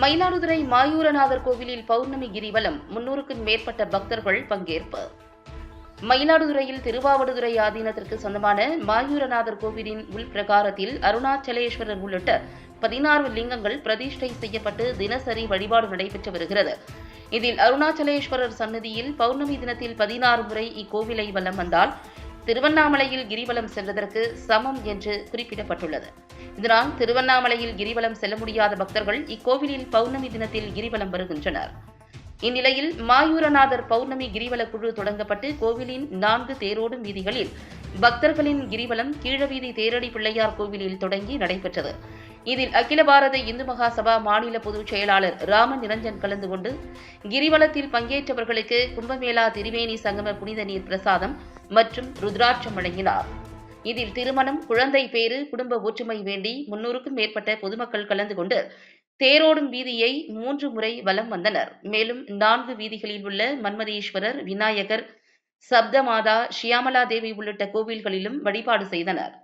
மயிலாடுதுறை மாயூரநாதர் கோவிலில் பௌர்ணமி கிரிவலம் முன்னூறுக்கும் மேற்பட்ட பக்தர்கள் பங்கேற்பு. மயிலாடுதுறையில் திருவாவடுதுறை ஆதீனத்திற்கு சொந்தமான மாயூரநாதர் கோவிலின் உள்பிரகாரத்தில் அருணாச்சலேஸ்வரர் உள்ளிட்ட பதினாறு லிங்கங்கள் பிரதிஷ்டை செய்யப்பட்டு தினசரி வழிபாடு நடைபெற்று வருகிறது. இதில் அருணாச்சலேஸ்வரர் சன்னதியில் பௌர்ணமி தினத்தில் பதினாறு முறை இக்கோவிலை வலம் வந்தால் திருவண்ணாமலையில் கிரிவலம் செல்வதற்கு சமம் என்று குறிப்பிடப்பட்டுள்ளது. இதனால் திருவண்ணாமலையில் கிரிவலம் செல்ல முடியாத பக்தர்கள் இக்கோவிலில் பௌர்ணமி தினத்தில் கிரிவலம் வருகின்றனர். இந்நிலையில் மாயூரநாதர் பௌர்ணமி கிரிவல குழு தொடங்கப்பட்டு கோவிலின் நான்கு தேரோடும் வீதிகளில் பக்தர்களின் கிரிவலம் கீழவீதி தேரடி பிள்ளையார் கோவிலில் தொடங்கி நடைபெற்றது. இதில் அகில பாரத இந்து மகா சபா மாநில பொதுச் செயலாளர் ராம நிரஞ்சன் கலந்து கொண்டு கிரிவலத்தில் பங்கேற்றவர்களுக்கு கும்பமேளா திரிவேணி சங்கம புனித நீர் பிரசாதம் மற்றும் ருத்ராட்சம் வழங்கினார். இதில் திருமணம் குழந்தை பேறு குடும்ப ஒற்றுமை வேண்டி முன்னூறுக்கும் மேற்பட்ட பொதுமக்கள் கலந்து கொண்டு தேரோடும் வீதியை மூன்று முறை வலம் வந்தனர். மேலும் நான்கு வீதிகளில் உள்ள மன்மதீஸ்வரர் விநாயகர் சப்தமாதா ஷியாமலா தேவி உள்ளிட்ட கோவில்களிலும் வழிபாடு செய்தனர்.